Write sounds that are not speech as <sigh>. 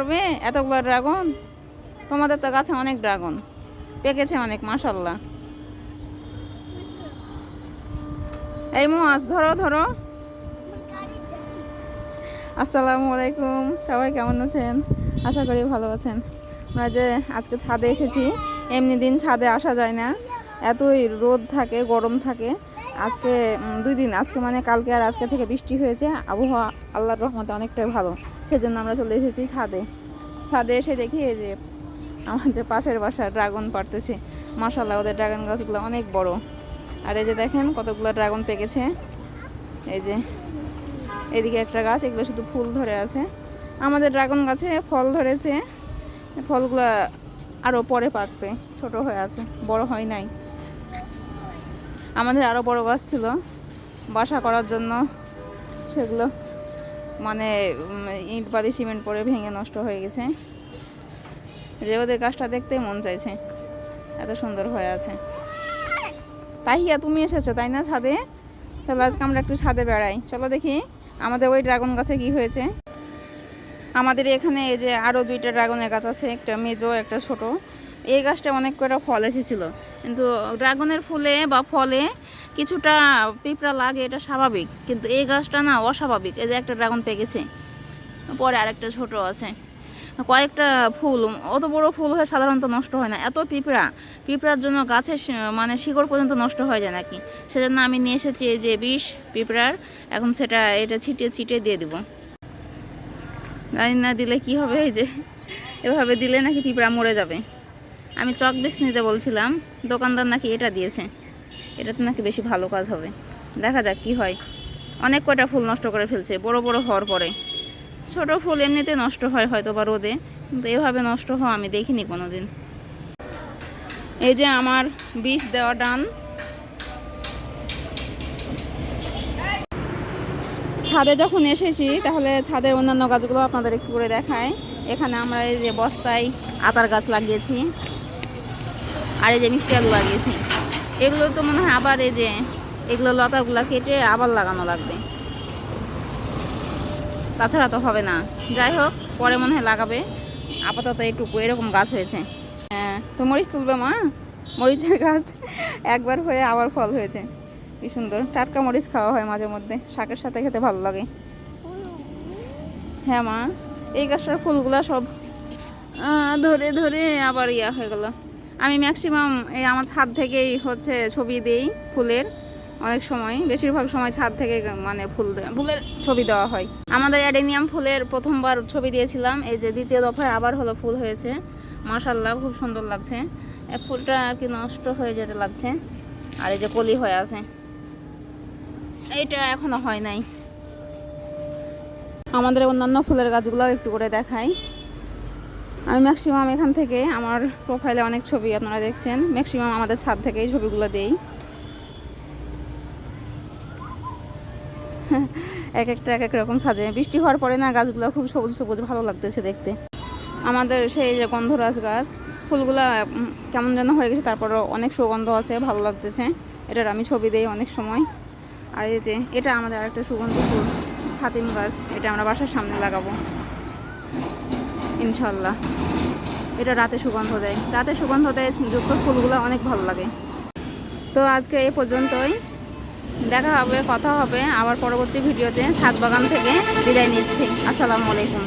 করবে? এতগুলো ড্রাগন তোমাদের তো গাছে অনেক ড্রাগন পেকেছে অনেক মাসাল্লাহ এই মাছ ধরো ধরো। আসসালামু আলাইকুম। সবাই কেমন আছেন? আশা করি ভালো আছেন। আমরা যে আজকে ছাদে এসেছি, এমনি দিন ছাদে আসা যায় না। এতই রোদ থাকে, গরম থাকে। আজকে দুই দিন, আজকে মানে কালকে আর আজকে থেকে বৃষ্টি হয়েছে। আবহাওয়া আল্লাহর রহমতে অনেকটাই ভালো। সেজন্য আমরা চলে এসেছি ছাদে। ছাদে এসে দেখি এই যে আমাদের পাশের বাসা ড্রাগন পারতেছে। মাসাল্লাহ ওদের ড্রাগন গাছগুলো অনেক বড়। আর এই যে দেখেন কতগুলো ড্রাগন পেকেছে। এই যে এদিকে একটা গাছ, এগুলো শুধু ফুল ধরে আছে। আমাদের ড্রাগন গাছে ফল ধরেছে। ফলগুলো আরও পরে পাকবে, ছোট হয়ে আছে, বড় হয় নাই। আমাদের আরও বড় গাছ ছিল। বাসা করার জন্য সেগুলো মানে ইট বালি, সিমেন্ট পরে ভেঙে নষ্ট হয়ে গেছে। যে ওদের গাছটা দেখতে মন চাইছে, এত সুন্দর হয়ে আছে। তাহিয়া, তুমি এসেছ, তাই না ছাদে? চলো, আজকে আমরা একটু ছাদে বেড়াই। চলো দেখি, আমাদের ওই ড্রাগন গাছে কি হয়েছে। আমাদের এখানে এই যে আরও দুইটা ড্রাগনের গাছ আছে, একটা মেজো, একটা ছোট। এই গাছটা অনেক কটা ফল এসেছিল। কিন্তু ড্রাগনের ফুলে বা ফলে কিছুটা পিঁপড়া লাগে, এটা স্বাভাবিক। কিন্তু এই গাছটা না অস্বাভাবিক। এই যে একটা ড্রাগন পেকেছে পরে আরেকটা ছোট আছে। কয়েকটা ফুল, অত বড় ফুল হয়ে সাধারণত নষ্ট হয় না। এত পিঁপড়া, পিঁপড়ার জন্য গাছের মানে শিকড় পর্যন্ত নষ্ট হয়ে যায় নাকি? সেজন্য আমি নিয়ে এসেছি এই যে বিষ পিঁপড়ার। এখন সেটা, এটা ছিটিয়ে ছিটিয়ে দিয়ে দিব। জানি না দিলে কি হবে এই যে, এভাবে দিলে নাকি পিঁপড়া মরে যাবে। আমি চক বিষ নিতে বলছিলাম, দোকানদার নাকি এটা দিয়েছে। এটাতে নাকি বেশি ভালো কাজ হবে। দেখা যাক কি হয়। অনেক কয়টা ফুল নষ্ট করে ফেলছে, বড় বড় হওয়ার পরে। ছোট ফুল এমনিতে নষ্ট হয় হয়তো বা রোদে, কিন্তু এভাবে নষ্ট হওয়া আমি দেখিনি কোনো দিন এই যে আমার বিষ দেওয়া ডান। ছাদে যখন এসেছি, তাহলে ছাদের অন্যান্য গাছগুলো আপনাদের একটু করে দেখায় এখানে আমরা এই যে বস্তায় আতার গাছ লাগিয়েছি, আর এই যে মিষ্টি আলু লাগিয়েছি। এগুলো তো মনে হয় আবার এই যে এগুলো লতাগুলো কেটে আবার লাগানো লাগবে। তাছাড়া তো হবে না। যাই হোক, পরে মনে হয় লাগাবে। আপাতত এইটুকু, এরকম গাছ হয়েছে। হ্যাঁ তো মরিচ তুলবে মা? মরিচের গাছ একবার হয়ে আবার ফল হয়েছে। কি সুন্দর। টাটকা মরিচ খাওয়া হয় মাঝে মধ্যে। শাকের সাথে খেতে ভালো লাগে। হ্যাঁ মা, এই গাছটার ফুলগুলা সব ধরে ধরে আবার ইয়া হয়ে গেল। আমি ম্যাক্সিমাম এই আমার ছাদ থেকেই হচ্ছে ছবি দেই ফুলের অনেক সময়। বেশিরভাগ সময় ছাদ থেকে মানে ফুল ফুলের ছবি দেওয়া হয়। আমাদের অ্যাডেনিয়াম ফুলের প্রথমবার ছবি দিয়েছিলাম, এই যে দ্বিতীয় দফায় আবার হলো ফুল হয়েছে। মাশাল্লাহ খুব সুন্দর লাগছে। ফুলটা আর কি নষ্ট হয়ে যেতে লাগছে। আর এই যে কলি হয়ে আছে। এইটা এখনও হয় নাই। আমাদের অন্যান্য ফুলের গাছগুলো একটু করে দেখাই। আমি ম্যাক্সিমাম এখান থেকে আমার প্রোফাইলে অনেক ছবি আপনারা দেখছেন। ম্যাক্সিমাম আমাদের ছাদ থেকে এই ছবিগুলো দেই। <laughs> এক একটা, এক এক রকম সাজে। বৃষ্টি হওয়ার পরে না গাছগুলো খুব সবুজ সবুজ, ভালো লাগতেছে দেখতে। আমাদের সেই যে গন্ধরাজ গাছ, ফুলগুলা কেমন যেন হয়ে গেছে, তারপরও অনেক সুগন্ধ আছে, ভালো লাগতেছে। এটার আমি ছবি দেই অনেক সময়। আর এই যে, এটা আমাদের আরেকটা সুগন্ধি ফুল, ছাতিম গাছ। এটা আমরা বাসার সামনে লাগাবো। ইনশাল্লাহ। এটা রাতে সুগন্ধ দেয়। রাতে সুগন্ধ দেয় যুক্ত ফুলগুলো অনেক ভালো লাগে। তো আজকে এ পর্যন্তই। দেখা হবে, কথা হবে। আবার পরবর্তী ভিডিওতে ছাদ বাগান থেকে বিদায় নিচ্ছি। আসসালামু আলাইকুম।